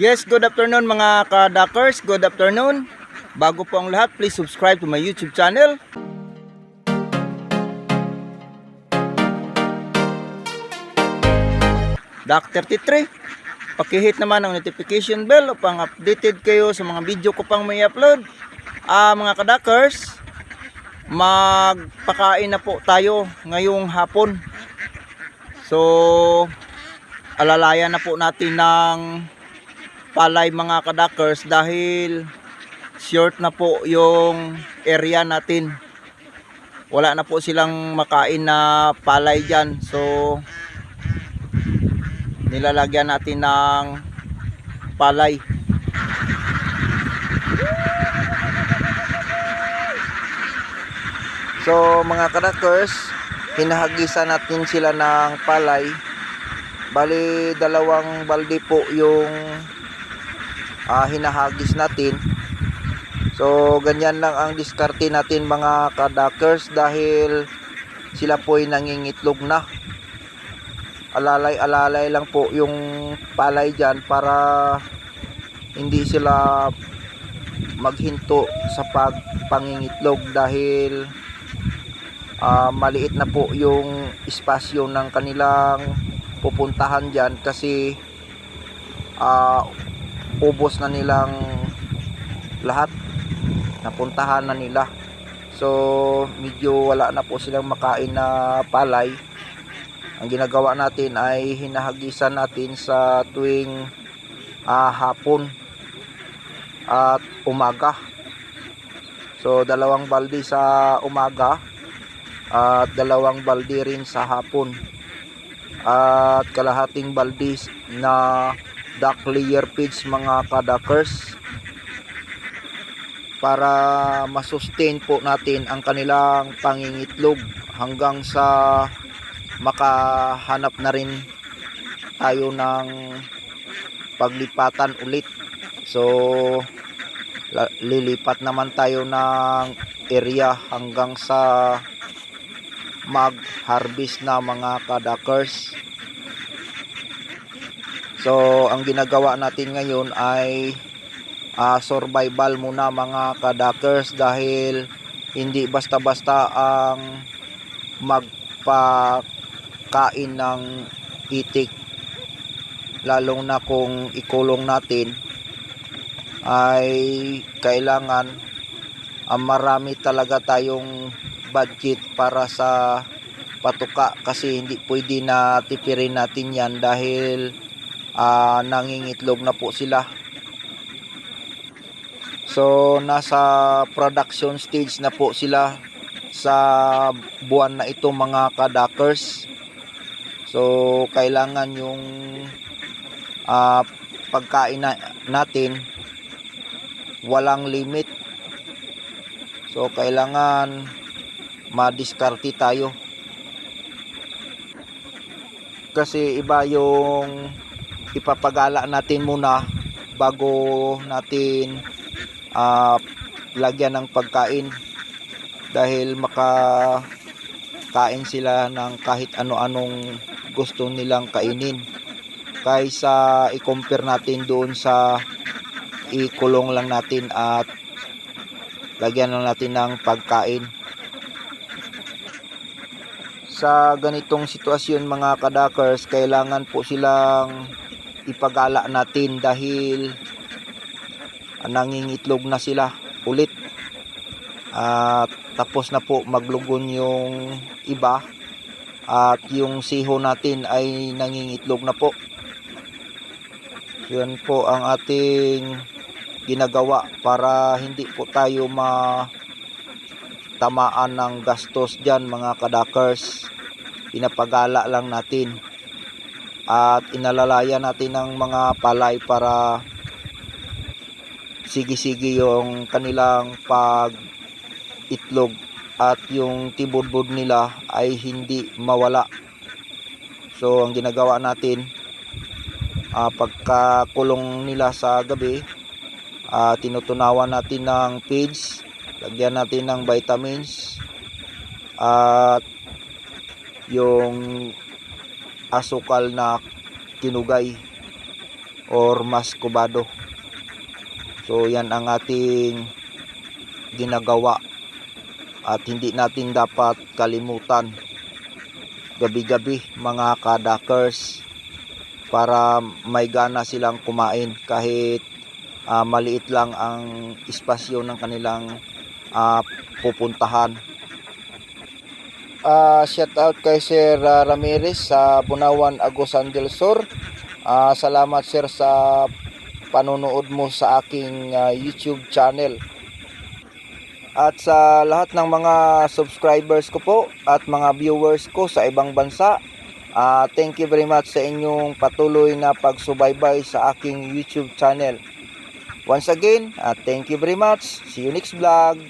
Yes, good afternoon mga kadakers. Good afternoon. Bago po ang lahat, please subscribe to my YouTube channel. Dak 33. Pakihit naman ang notification bell upang updated kayo sa mga video ko pang may upload. Ah, mga kadakers, magpakain na po tayo ngayong hapon. So, alalayan na po natin ng palay mga kadakers dahil short na po yung area natin. Wala na po silang makain na palay dyan. So, nilalagyan natin ng palay. So, mga kadakers, hinahagisan natin sila ng palay. Bali, dalawang balde po yung ah, hinahagis natin. So, ganyan lang ang diskarte natin mga kadakers dahil sila po ay nangingitlog na. Alalay-alalay lang po yung palay dyan para hindi sila maghinto sa pagpangingitlog dahil ah, maliit na po yung espasyo ng kanilang pupuntahan dyan kasi ah, ubos na nilang lahat. Napuntahan na nila. So medyo wala na po silang makain na palay. Ang ginagawa natin ay hinahagisan natin sa tuwing ah, hapon at umaga. So dalawang balde sa umaga at dalawang balde rin sa hapon. At kalahating balde na duck layer feeds mga kadakers para masustain po natin ang kanilang pangingitlog hanggang sa makahanap na rin tayo ng paglipatan ulit. So lilipat naman tayo ng area hanggang sa mag harvest na mga kadakers so ang ginagawa natin ngayon ay ah, survival muna mga kadakers dahil hindi basta-basta ang magpakain ng itik lalong na kung ikulong natin ay kailangan ah, marami talaga tayong budget para sa patuka kasi hindi pwede na tipirin natin yan dahil ah, nangingitlog na po sila So nasa production stage na po sila sa buwan na ito mga kadakers. So kailangan yung ah, pagkain na, natin walang limit. So kailangan madiskarte tayo. Kasi iba yung ipapagala natin muna bago natin ah, lagyan ng pagkain. Dahil makakain sila ng kahit ano-anong gusto nilang kainin. Kaysa i-compare natin doon sa ikulong lang natin at lagyan lang natin ng pagkain. Sa ganitong sitwasyon mga kadakers kailangan po silang ipagala natin dahil nangingitlog na sila ulit. At tapos na po maglugon yung iba at yung siho natin ay nangingitlog na po. Yun po ang ating ginagawa para hindi po tayo ma tamaan ng gastos dyan mga kadakers. Pinapagala lang natin at inalalaya natin ng mga palay para sige-sige yung kanilang pag itlog at yung tibodbod nila ay hindi mawala. So ang ginagawa natin ah, pagkakulong nila sa gabi ah, tinutunawan natin ng feeds lagyan natin ng vitamins at yung asukal na tinugay or mas kubado. So yan ang ating ginagawa at hindi natin dapat kalimutan gabi-gabi mga kadakers para may gana silang kumain kahit ah, maliit lang ang espasyo ng kanilang ah, pupuntahan. Ah, shout out kay Sir ah, Ramirez sa Bunawan, Agusan del Sur. Ah, salamat sir sa panonood mo sa aking ah, YouTube channel. At sa lahat ng mga subscribers ko po at mga viewers ko sa ibang bansa, ah, thank you very much sa inyong patuloy na pagsubaybay sa aking YouTube channel. Once again, ah, thank you very much. See you next vlog.